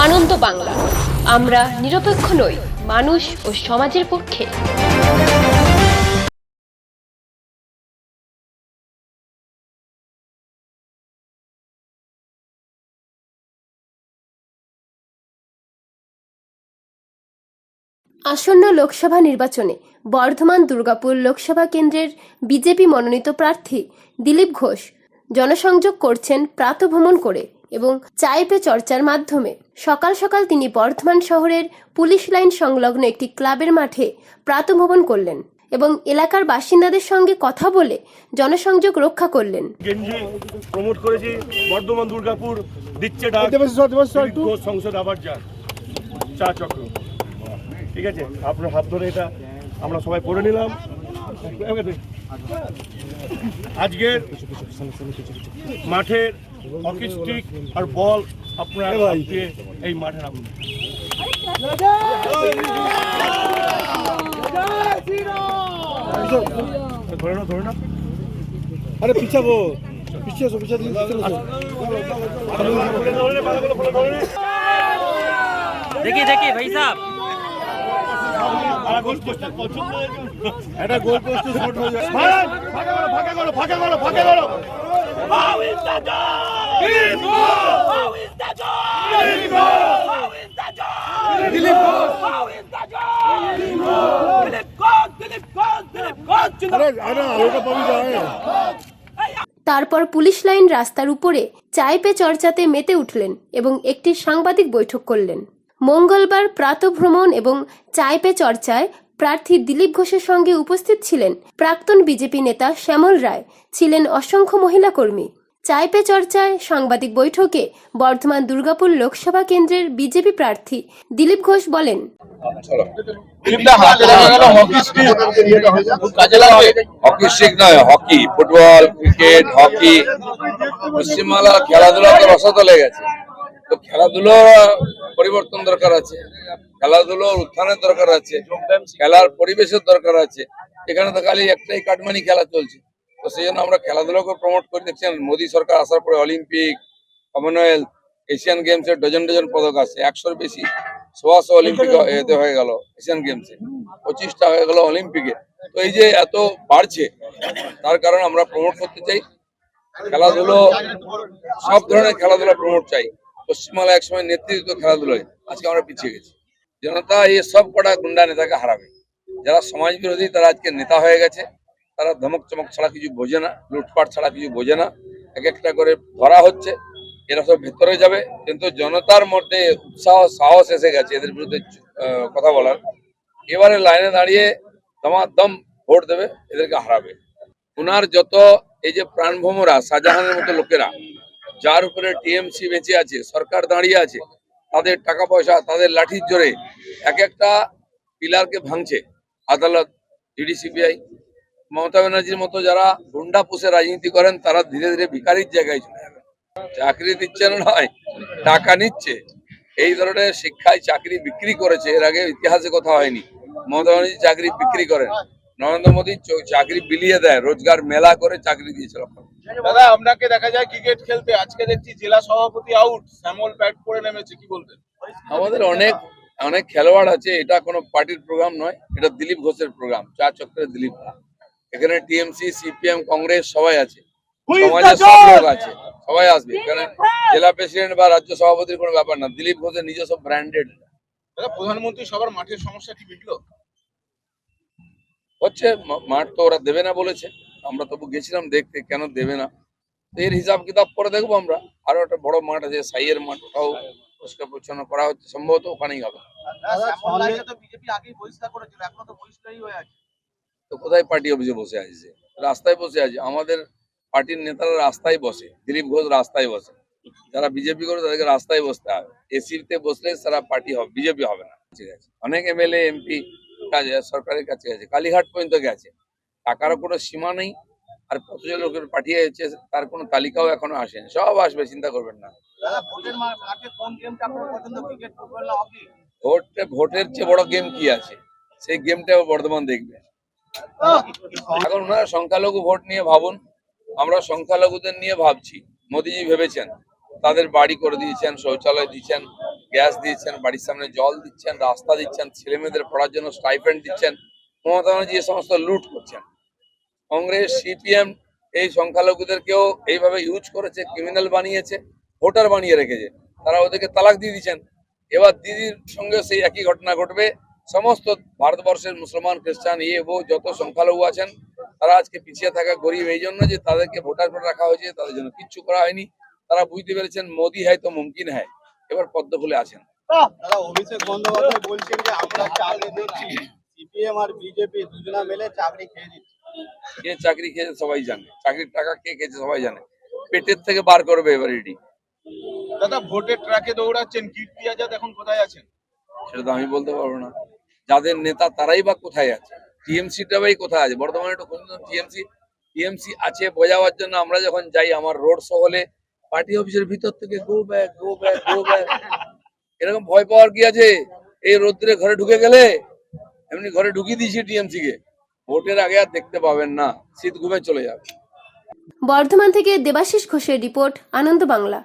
আনন্দ বাংলা। আমরা নিরপেক্ষ নই, মানুষ ও সমাজের পক্ষে। আসন্ন লোকসভা নির্বাচনে বর্ধমান দুর্গাপুর লোকসভা কেন্দ্রের বিজেপি মনোনীত প্রার্থী দিলীপ ঘোষ জনসংযোগ করছেন প্রাতভ্রমণ করে। এবং চায় পে চর্চার মাধ্যমে। সকাল সকাল তিনি বর্ধমান শহরের পুলিশ লাইন সংলগ্ন একটি ক্লাবের মাঠে প্রাতভ্রমণ করলেন এবং এলাকার বাসিন্দাদের সঙ্গে কথা বলে জনসংযোগ রক্ষা করলেন। গেঞ্জি প্রমোট করেছি বর্ধমান দুর্গাপুর দিচ্ছে ডাক সংসদ আবার যান চা চক্র। ঠিক আছে আপনার হাত ধরে এটা আমরা সবাই পড়ে নিলাম। আজকের মাঠের হকি স্টিক আর বল আপনারা দিয়ে এই মাঠে রাখুন ধরে না ধরে না আরে পিছাবো পিছিয়ে এসো পিছিয়ে দিকে চলে এসো। देखिए देखिए भाई साहब তারপর পুলিশ লাইন রাস্তার উপরে চায় পে চর্চাতে মেতে উঠলেন এবং একটি সাংবাদিক বৈঠক করলেন। মঙ্গলবার প্রাতভ্রমণ এবং চায় পে চর্চায় প্রার্থী দিলীপ ঘোষের সঙ্গে উপস্থিত ছিলেন প্রাক্তন বিজেপি নেতা শ্যামল রায় ছিলেন অসংখ্য মহিলা কর্মী। চাইপে চর্চায় সাংবাদিক বৈঠকে বর্ধমান দুর্গাপুর লোকসভা কেন্দ্রের বিজেপি প্রার্থী দিলীপ ঘোষ বলেন হকি স্টিক। নয় hockey. Football cricket hockey. Paschimbangla খেলাধুলা তো রসতলে গেছে তো খেলাধুলো পরিবর্তন দরকার আছে। খেলাধুলোর উত্থানের দরকার আছে। খেলার পরিবেশের দরকার আছে। এখানে তো খালি একটাই কাটমানি খেলা চলছে। তো সেই জন্য আমরা খেলাধুলোকে প্রমোট করে। দেখছেন, মোদী সরকার আসার পরে অলিম্পিক কমনওয়েলথ এশিয়ান গেমসে ডজন ডজন পদক আছে। একশোর বেশি, সোয়াশো অলিম্পিক এতে হয়ে গেল এশিয়ান গেমসে পঁচিশটা হয়ে গেল অলিম্পিকে তো এই যে এত বাড়ছে, তার কারণে আমরা প্রমোট করতে চাই। খেলাধুলো, সব ধরনের খেলাধুলা প্রমোট চাই। পশ্চিমবাংলা একসময় নেতৃত্ব খেলাধুলোয় আজকে আমরা পিছিয়ে গেছি। জনতা এই সব কটা গুন্ডা নেতাকে হারাবে। যারা সমাজ বিরোধী, তারা আজকে নেতা হয়ে গেছে। তারা ধমক চমক ছাড়া কিছু বোঝে না, লুটপাট ছাড়া কিছু বোঝে না। এক একটা করে ধরা হচ্ছে, এরা সব ভেতরে যাবে। কিন্তু জনতার মধ্যে উৎসাহ, সাহস এসে গেছে এদের বিরুদ্ধে কথা বলার। এবারে লাইনে দাঁড়িয়ে দমাদম ভোট দেবে, এদেরকে হারাবে। ওনার যত এই যে প্রাণভ্রমরা শাহজাহানের মতো লোকেরা যার উপরে টিএমসি বেঁচে আছে, সরকার দাঁড়িয়ে আছে, তাদের টাকা পয়সা, তাদের লাঠির জোরে এক একটা পিলারকে ভাঙছে। আদালত ইডি সিবিআই মমতা ব্যানার্জির মতো যারা গুন্ডা পুষে রাজনীতি করেন, তারা ধীরে ধীরে ভিকারির জায়গায় চলে যাবে। চাকরি দিচ্ছে নয় টাকা নিচ্ছে। এই ধরনের শিক্ষায় চাকরি বিক্রি করেছে, এর আগে ইতিহাসে কথা হয়নি। মমতা ব্যানার্জি চাকরি বিক্রি করেন। নরেন্দ্র মোদী চাকরি বিলিয়ে দেয়, রোজগার মেলা করে চাকরি দিয়েছে দিয়েছিল দাদা আপনাকে দেখা যায় ক্রিকেট খেলতে। আজকে দেখছি জেলা সভাপতি আউট শ্যামল ব্যাট করে নেমেছে কি বলবেন? আমাদের অনেক অনেক খেলোয়াড় আছে এটা কোনো পার্টির প্রোগ্রাম নয় এটা দিলীপ ঘোষের প্রোগ্রাম চা চক্রের দিলীপ ঘোষ। এখানে টিএমসি সিপিএম কংগ্রেস সবাই আছে। সমাজের সব লোক আছে সবাই আসবে। এখানে জেলা প্রেসিডেন্ট বা রাজ্য সভাপতির কোনো ব্যাপার না দিলীপ ঘোষের নিজস্ব ব্র্যান্ডেড দাদা প্রধানমন্ত্রী সবার মাঠের সমস্যা কি মিটলো? হচ্ছে মাঠ তো ওরা দেবে না বলেছে। আমরা তবু গেছিলাম দেখতে কেন দেবে না? এর হিসাব কিতাব পরে দেখব আমরা। আরও একটা বড় মাঠ আছে সাইয়ের মাঠ ওটাও পরিষ্কার পরিচ্ছন্ন করা হচ্ছে সম্ভবত ওখানেই হবে। তো কোথায় পার্টি অফিসে বসে আছে? রাস্তায় বসে আছে। আমাদের পার্টির নেতারা রাস্তায় বসে দিলীপ ঘোষ রাস্তায় বসে। যারা বিজেপি করে তাদেরকে রাস্তায় বসতে হবে। এসিতে বসলে সারা পার্টি হবে বিজেপি হবে না। ঠিক আছে। অনেক এমএলএ এমপি কাজে সরকারের কাছে গেছে কালীঘাট পর্যন্ত গেছে। টাকারও কোনো সীমা নেই আর কতজন লোকের পাঠিয়ে পাঠিয়েছে তার কোনো তালিকাও এখনও আসেনি সব আসবে চিন্তা করবেন না। ভোট ভোটের চেয়ে বড় গেম কি আছে? সেই গেমটা বর্ধমান দেখবে। এখন ওনারা সংখ্যালঘু ভোট নিয়ে ভাবুন আমরা সংখ্যালঘুদের নিয়ে ভাবছি মোদিজি ভেবেছেন তাদের বাড়ি করে দিয়েছেন শৌচালয় দিয়েছেন গ্যাস দিচ্ছেন বাড়ির সামনে জল দিচ্ছেন রাস্তা দিচ্ছেন ছেলে মেয়েদের পড়ার জন্য স্টাইপেন্ড দিচ্ছেন মমতা ব্যানার্জি এ সমস্ত লুট করছেন। কংগ্রেস, সিপিএম, এই সংখ্যালঘুদেরকেও এইভাবে ইউজ করেছে ক্রিমিনাল বানিয়েছে ভোটার বানিয়ে রেখেছে। তারা ওদেরকে তালাক দিয়ে দিচ্ছেন। এবার দিদির সঙ্গে সেই একই ঘটনা ঘটবে। সমস্ত ভারতবর্ষের মুসলমান, খ্রিস্টান ইয়ে বউ, যত সংখ্যালঘু আছেন, তারা আজকে পিছিয়ে থাকা গরিব, এই জন্য যে তাদেরকে ভোটার করে রাখা হয়েছে, তাদের জন্য কিচ্ছু করা হয়নি। তারা বুঝতে পেরেছেন, মোদি হয় তো মুমকিন হয়। এবার পদ্ম ফুলে আছেন। বলছেন যে, আমরা চাকরি দিচ্ছি। সিপিএম আর বিজেপি দুজনা মিলে চাকরি খেয়ে দিচ্ছে কে চাকরি খেয়েছে সবাই জানে। চাকরির টাকা কে খেয়েছে সবাই জানে। পেটের থেকে বার করবে এবার এটি দাদা ভোটের ট্রাকে দৌড়াচ্ছেন কীর্তি আজাদ এখন কোথায় আছেন? সেটা তো আমি বলতে পারব না। যাদের নেতা তারাই বা কোথায় আছে? টিএমসিটা ভাই কোথায় আছে? বর্তমানে একটু খুঁজুন টিএমসি টিএমসি আছে বোঝাবার জন্য আমরা যখন যাই আমার রোড শো হলে পার্টি অফিসের ভিতর থেকে go back go back go back এরকম ভয় পাওয়ার কি আছে? এই রোদ্রে ঘরে ঢুকে গেলে? এমনি ঘরে ঢুকিয়ে দিয়েছি টিএমসি কে ভোটের আগে আর দেখতে পাবেন না শীত ঘুমে চলে যাবে। বর্ধমান থেকে দেবাশিস ঘোষের রিপোর্ট, আনন্দ বাংলা।